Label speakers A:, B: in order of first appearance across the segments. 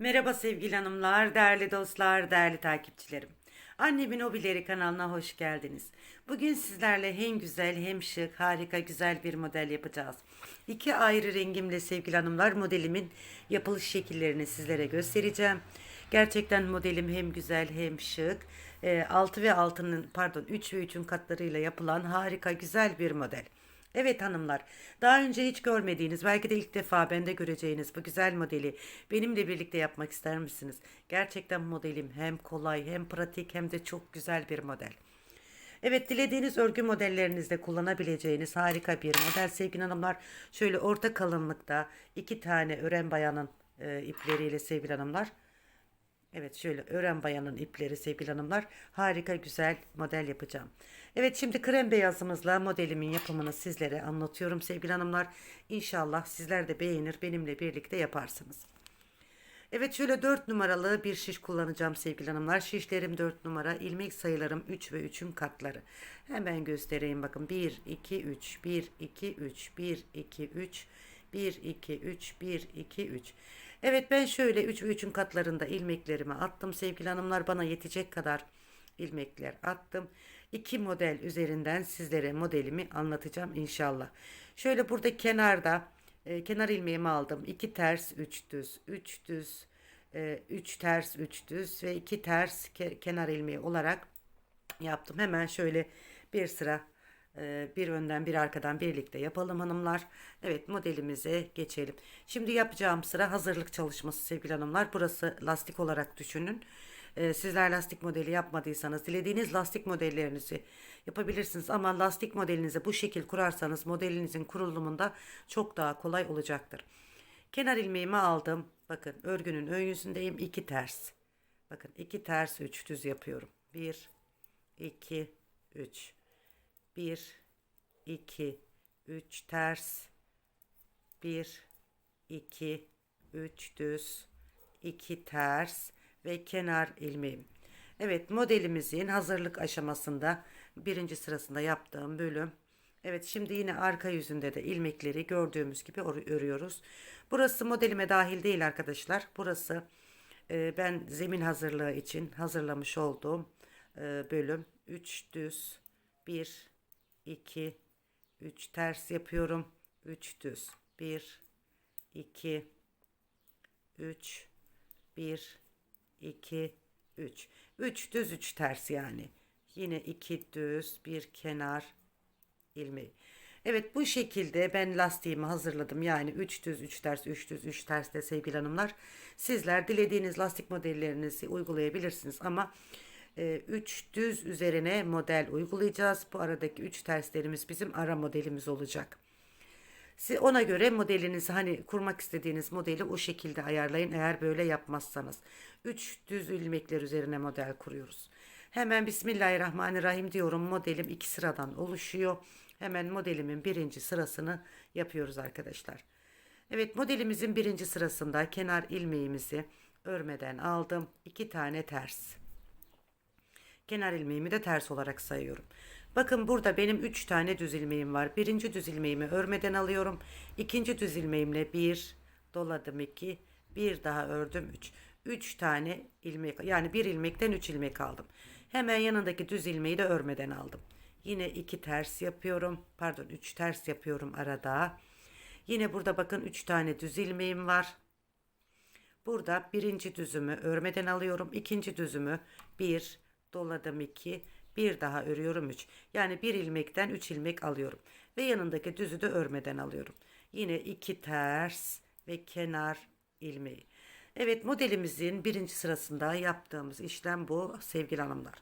A: Merhaba sevgili hanımlar, değerli dostlar, değerli takipçilerim. Annemin Hobileri kanalına hoş geldiniz. Bugün sizlerle hem güzel hem şık, harika güzel bir model yapacağız. İki ayrı rengimle sevgili hanımlar modelimin yapılış şekillerini sizlere göstereceğim. Gerçekten modelim hem güzel hem şık. 6 ve 6'nın pardon 3 ve 3'ün katlarıyla yapılan harika güzel bir model. Evet hanımlar, daha önce hiç görmediğiniz, belki de ilk defa bende göreceğiniz bu güzel modeli benimle birlikte yapmak ister misiniz? Gerçekten modelim hem kolay hem pratik hem de çok güzel bir model. Evet dilediğiniz örgü modellerinizde kullanabileceğiniz harika bir model sevgili hanımlar. Şöyle orta kalınlıkta iki tane ören bayanın e, ipleriyle sevgili hanımlar. Evet şöyle ören bayanın ipleri sevgili hanımlar. Harika güzel model yapacağım. Evet şimdi krem beyazımızla modelimin yapımını sizlere anlatıyorum sevgili hanımlar. İnşallah sizler de beğenir benimle birlikte yaparsınız. Evet şöyle 4 numaralı bir şiş kullanacağım sevgili hanımlar. Şişlerim 4 numara, ilmek sayılarım 3 ve 3'ün katları. Hemen göstereyim bakın. 1, 2, 3, 1, 2, 3, 1, 2, 3, 1, 2, 3, 1, 2, 3. Evet ben şöyle 3 ve 3'ün katlarında ilmeklerimi attım sevgili hanımlar. Bana yetecek kadar ilmekler attım. İki model üzerinden sizlere modelimi anlatacağım inşallah. Şöyle burada kenarda e, kenar ilmeğimi aldım. 2 ters 3 düz 3 düz 3 e, ters 3 düz ve 2 ters ke kenar ilmeği olarak yaptım. Hemen şöyle bir sıra bir önden bir arkadan birlikte yapalım hanımlar. Evet modelimize geçelim. Şimdi yapacağım sıra hazırlık çalışması sevgili hanımlar. Burası lastik olarak düşünün. Ee, sizler lastik modeli yapmadıysanız dilediğiniz lastik modellerinizi yapabilirsiniz. Ama lastik modelinizi bu şekil kurarsanız modelinizin kurulumunda çok daha kolay olacaktır. Kenar ilmeğimi aldım. Bakın örgünün ön yüzündeyim. 2 ters. Bakın 2 ters 3 düz yapıyorum. 1 2 3 1 2 3 ters 1 2 3 düz 2 ters ve kenar ilmeğim. Evet modelimizin hazırlık aşamasında birinci sırasında yaptığım bölüm. Evet şimdi yine arka yüzünde de ilmekleri gördüğümüz gibi örüyoruz. Burası modelime dahil değil arkadaşlar. Burası e, ben zemin hazırlığı için hazırlamış olduğum e, bölüm. 3 düz 1 2 3 ters yapıyorum. 3 düz. 1 2 3 1 2 3 3 düz 3 ters yani. Yine 2 düz bir kenar ilmeği. Evet bu şekilde ben lastiğimi hazırladım. Yani 3 düz 3 ters 3 düz 3 ters de sevgili hanımlar. Sizler dilediğiniz lastik modellerinizi uygulayabilirsiniz ama 3 e, düz üzerine model uygulayacağız bu aradaki 3 terslerimiz bizim ara modelimiz olacak. Siz ona göre modelinizi hani kurmak istediğiniz modeli o şekilde ayarlayın eğer böyle yapmazsanız. 3 düz ilmekler üzerine model kuruyoruz. Hemen Bismillahirrahmanirrahim diyorum. Modelim iki sıradan oluşuyor. Hemen modelimin birinci sırasını yapıyoruz arkadaşlar. Evet modelimizin birinci sırasında kenar ilmeğimizi örmeden aldım. iki tane ters. Kenar ilmeğimi de ters olarak sayıyorum. Bakın burada benim 3 tane düz ilmeğim var. Birinci düz ilmeğimi örmeden alıyorum. İkinci düz ilmeğimle 1 doladım 2 bir daha ördüm 3. 3 tane ilmek yani bir ilmekten 3 ilmek aldım. Hemen yanındaki düz ilmeği de örmeden aldım. Yine 2 ters yapıyorum. Pardon 3 ters yapıyorum arada. Yine burada bakın 3 tane düz ilmeğim var. Burada birinci düzümü örmeden alıyorum. ikinci düzümü 1 doladım 2 bir daha örüyorum 3. Yani bir ilmekten 3 ilmek alıyorum. Ve yanındaki düzü de örmeden alıyorum. Yine 2 ters ve kenar ilmeği. Evet modelimizin birinci sırasında yaptığımız işlem bu sevgili hanımlar.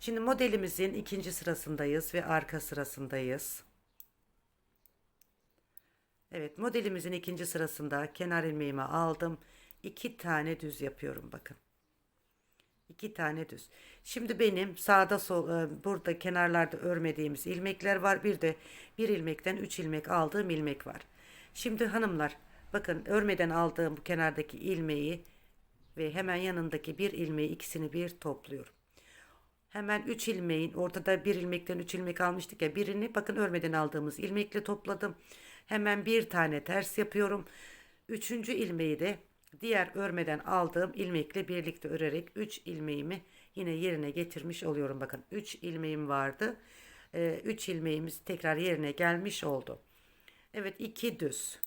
A: Şimdi modelimizin ikinci sırasındayız ve arka sırasındayız. Evet modelimizin ikinci sırasında kenar ilmeğimi aldım. İki tane düz yapıyorum bakın. İki tane düz. Şimdi benim sağda sol e, burada kenarlarda örmediğimiz ilmekler var. Bir de bir ilmekten üç ilmek aldığım ilmek var. Şimdi hanımlar bakın örmeden aldığım bu kenardaki ilmeği ve hemen yanındaki bir ilmeği ikisini bir topluyorum. Hemen 3 ilmeğin ortada bir ilmekten 3 ilmek almıştık ya birini bakın örmeden aldığımız ilmekle topladım. Hemen bir tane ters yapıyorum. Üçüncü ilmeği de diğer örmeden aldığım ilmekle birlikte örerek 3 ilmeğimi yine yerine getirmiş oluyorum. Bakın 3 ilmeğim vardı. 3 ilmeğimiz tekrar yerine gelmiş oldu. Evet 2 düz.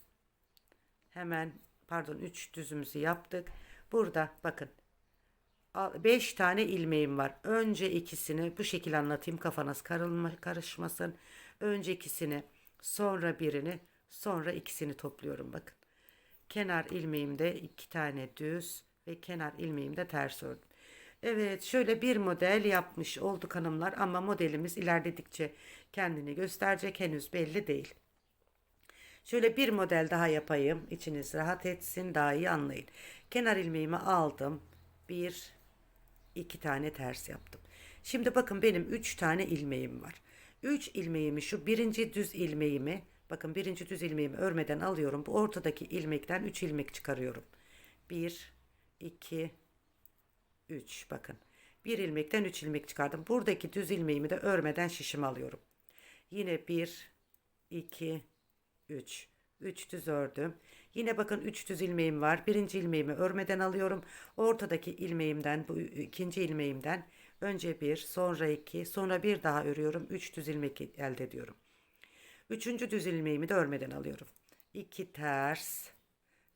A: Hemen pardon 3 düzümüzü yaptık. Burada bakın 5 tane ilmeğim var. Önce ikisini bu şekilde anlatayım kafanız karışmasın. Önce ikisini sonra birini sonra ikisini topluyorum bakın. Kenar ilmeğimde iki tane düz ve kenar ilmeğimde ters ördüm. Evet şöyle bir model yapmış olduk hanımlar ama modelimiz ilerledikçe kendini gösterecek henüz belli değil. Şöyle bir model daha yapayım. İçiniz rahat etsin daha iyi anlayın. Kenar ilmeğimi aldım. Bir, iki tane ters yaptım. Şimdi bakın benim üç tane ilmeğim var. Üç ilmeğimi şu birinci düz ilmeğimi bakın birinci düz ilmeğimi örmeden alıyorum. Bu ortadaki ilmekten üç ilmek çıkarıyorum. Bir, iki, üç bakın. Bir ilmekten üç ilmek çıkardım. Buradaki düz ilmeğimi de örmeden şişim alıyorum. Yine bir, iki, üç. Üç düz ördüm. Yine bakın üç düz ilmeğim var. Birinci ilmeğimi örmeden alıyorum. Ortadaki ilmeğimden bu ikinci ilmeğimden önce bir sonra iki sonra bir daha örüyorum. Üç düz ilmek elde ediyorum. Üçüncü düz ilmeğimi de örmeden alıyorum. İki ters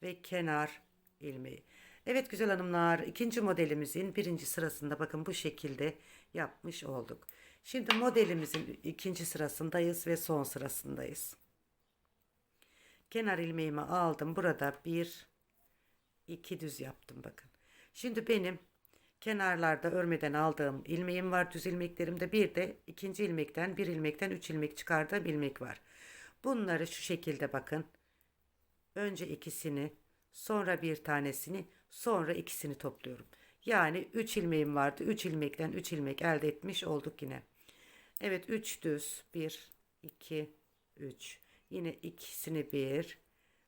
A: ve kenar ilmeği. Evet güzel hanımlar ikinci modelimizin birinci sırasında bakın bu şekilde yapmış olduk. Şimdi modelimizin ikinci sırasındayız ve son sırasındayız. Kenar ilmeğimi aldım. Burada bir, iki düz yaptım bakın. Şimdi benim kenarlarda örmeden aldığım ilmeğim var. Düz ilmeklerimde bir de ikinci ilmekten bir ilmekten üç ilmek çıkardığım ilmek var. Bunları şu şekilde bakın. Önce ikisini sonra bir tanesini sonra ikisini topluyorum. Yani 3 ilmeğim vardı. 3 ilmekten 3 ilmek elde etmiş olduk yine. Evet 3 düz 1 2 3 Yine ikisini bir,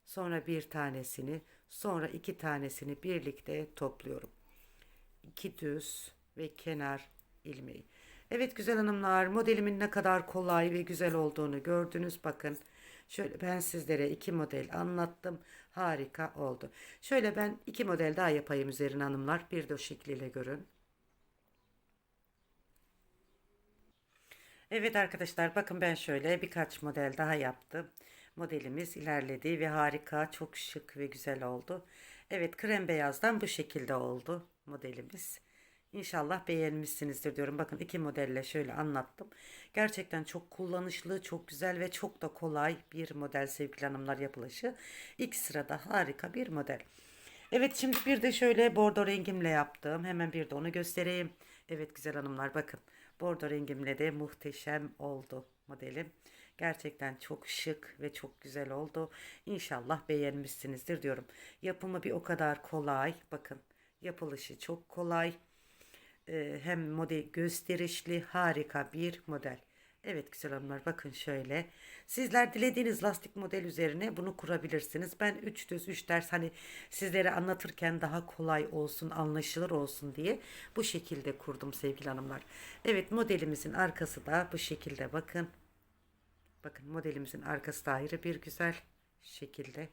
A: sonra bir tanesini, sonra iki tanesini birlikte topluyorum. İki düz ve kenar ilmeği. Evet güzel hanımlar modelimin ne kadar kolay ve güzel olduğunu gördünüz. Bakın şöyle ben sizlere iki model anlattım. Harika oldu. Şöyle ben iki model daha yapayım üzerine hanımlar. Bir de o şekliyle görün. Evet arkadaşlar bakın ben şöyle birkaç model daha yaptım. Modelimiz ilerledi ve harika, çok şık ve güzel oldu. Evet krem beyazdan bu şekilde oldu modelimiz. İnşallah beğenmişsinizdir diyorum. Bakın iki modelle şöyle anlattım. Gerçekten çok kullanışlı, çok güzel ve çok da kolay bir model sevgili hanımlar yapılışı. İlk sırada harika bir model. Evet şimdi bir de şöyle bordo rengimle yaptım. Hemen bir de onu göstereyim. Evet güzel hanımlar bakın. Bordo rengimle de muhteşem oldu modelim. Gerçekten çok şık ve çok güzel oldu. İnşallah beğenmişsinizdir diyorum. Yapımı bir o kadar kolay. Bakın yapılışı çok kolay. Ee, hem model gösterişli harika bir model. Evet güzel hanımlar bakın şöyle. Sizler dilediğiniz lastik model üzerine bunu kurabilirsiniz. Ben 3 düz 3 ders hani sizlere anlatırken daha kolay olsun anlaşılır olsun diye bu şekilde kurdum sevgili hanımlar. Evet modelimizin arkası da bu şekilde bakın. Bakın modelimizin arkası da ayrı bir güzel şekilde.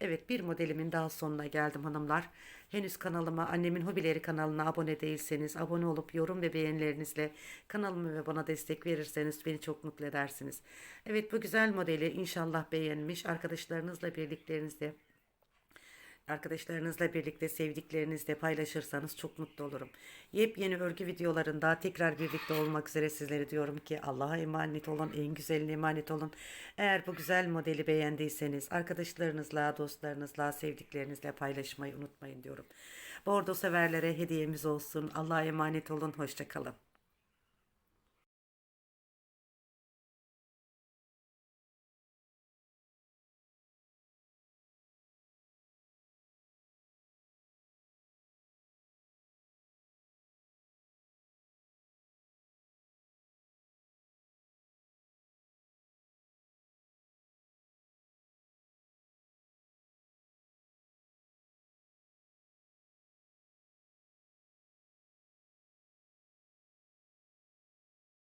A: Evet bir modelimin daha sonuna geldim hanımlar. Henüz kanalıma annemin hobileri kanalına abone değilseniz abone olup yorum ve beğenilerinizle kanalıma ve bana destek verirseniz beni çok mutlu edersiniz. Evet bu güzel modeli inşallah beğenmiş arkadaşlarınızla birliklerinizle Arkadaşlarınızla birlikte sevdiklerinizle paylaşırsanız çok mutlu olurum. Yepyeni örgü videolarında tekrar birlikte olmak üzere sizlere diyorum ki Allah'a emanet olun, en güzeline emanet olun. Eğer bu güzel modeli beğendiyseniz arkadaşlarınızla, dostlarınızla, sevdiklerinizle paylaşmayı unutmayın diyorum. Bordo severlere hediyemiz olsun. Allah'a emanet olun, hoşçakalın.